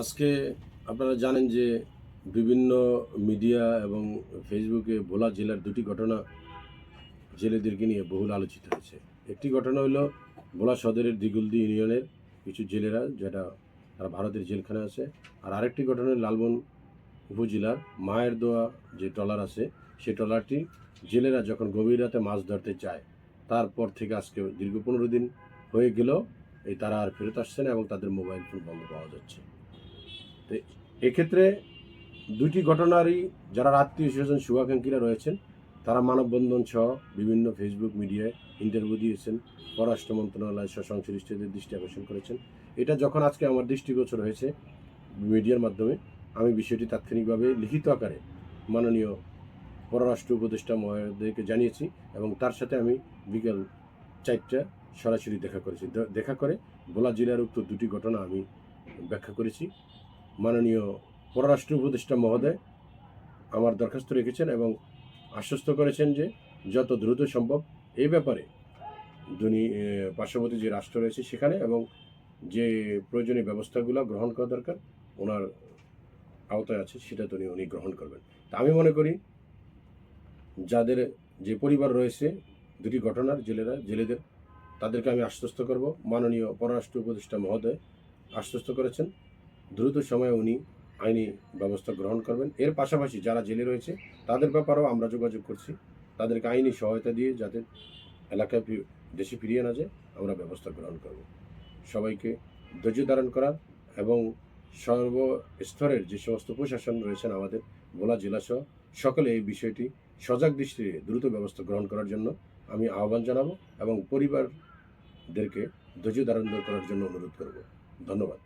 আজকে আপনারা জানেন যে বিভিন্ন মিডিয়া এবং ফেসবুকে ভোলা জেলার দুটি ঘটনা জেলেদেরকে নিয়ে বহুল আলোচিত হয়েছে। একটি ঘটনা হলো ভোলা সদরের দিগুলদি ইউনিয়নের কিছু জেলেরা যেটা তারা ভারতের জেলখানে আছে, আর আরেকটি ঘটনা লালবন উপজেলার মায়ের দোয়া যে ট্রলার আছে সেই ট্রলারটি জেলেরা যখন গভীর রাতে মাছ ধরতে চায়, তারপর থেকে আজকে দীর্ঘ পনেরো দিন হয়ে গেলেও এই তারা আর ফেরত আসছে না এবং তাদের মোবাইল ফোন বন্ধ পাওয়া যাচ্ছে। তো এক্ষেত্রে দুটি ঘটনারই যারা আত্মীয় স্বজন শুভাকাঙ্ক্ষীরা রয়েছেন, তারা মানববন্ধন সহ বিভিন্ন ফেসবুক মিডিয়ায় ইন্টারভিউ দিয়েছেন, পররাষ্ট্র মন্ত্রণালয় সহ সংশ্লিষ্টদের দৃষ্টি আকর্ষণ করেছেন। এটা যখন আজকে আমার দৃষ্টিগোচর হয়েছে মিডিয়ার মাধ্যমে, আমি বিষয়টি তাৎক্ষণিকভাবে লিখিত আকারে মাননীয় পররাষ্ট্র উপদেষ্টা মহোদয়কে জানিয়েছি এবং তার সাথে আমি বিকেল চারটা সরাসরি দেখা করেছি। দেখা করে ভোলা জেলার উক্ত দুটি ঘটনা আমি ব্যাখ্যা করেছি। মাননীয় পররাষ্ট্র উপদেষ্টা মহোদয় আমার দরখাস্ত রেখেছেন এবং আশ্বস্ত করেছেন যে যত দ্রুত সম্ভব এই ব্যাপারে দুনি পার্শ্ববর্তী যে রাষ্ট্র রয়েছে সেখানে এবং যে প্রয়োজনীয় ব্যবস্থাগুলো গ্রহণ করা দরকার, ওনার আওতায় আছে, সেটা তো উনি- গ্রহণ করবেন। তা আমি মনে করি যাদের যে পরিবার রয়েছে, দুটি ঘটনার জেলেরা, জেলেদের, তাদেরকে আমি আশ্বস্ত করব। মাননীয় পররাষ্ট্র উপদেষ্টা মহোদয় আশ্বস্ত করেছেন। দ্রুত সময়ে উনি আইনি ব্যবস্থা গ্রহণ করবেন। এর পাশাপাশি যারা জেলে রয়েছে, তাদের ব্যাপারেও আমরা যোগাযোগ করছি। তাদেরকে আইনি সহায়তা দিয়ে যাতে এলাকায় দেশে ফিরিয়ে না যায়, আমরা ব্যবস্থা গ্রহণ করব। সবাইকে ধৈর্য ধারণ করার এবং সর্বস্তরের যে সমস্ত প্রশাসন রয়েছেন আমাদের, ভোলা জেলাসহ সকলে এই বিষয়টি সজাগ দৃষ্টিতে দ্রুত ব্যবস্থা গ্রহণ করার জন্য আমি আহ্বান জানাব এবং পরিবারদেরকে ধৈর্য ধারণ করার জন্য অনুরোধ করব। ধন্যবাদ।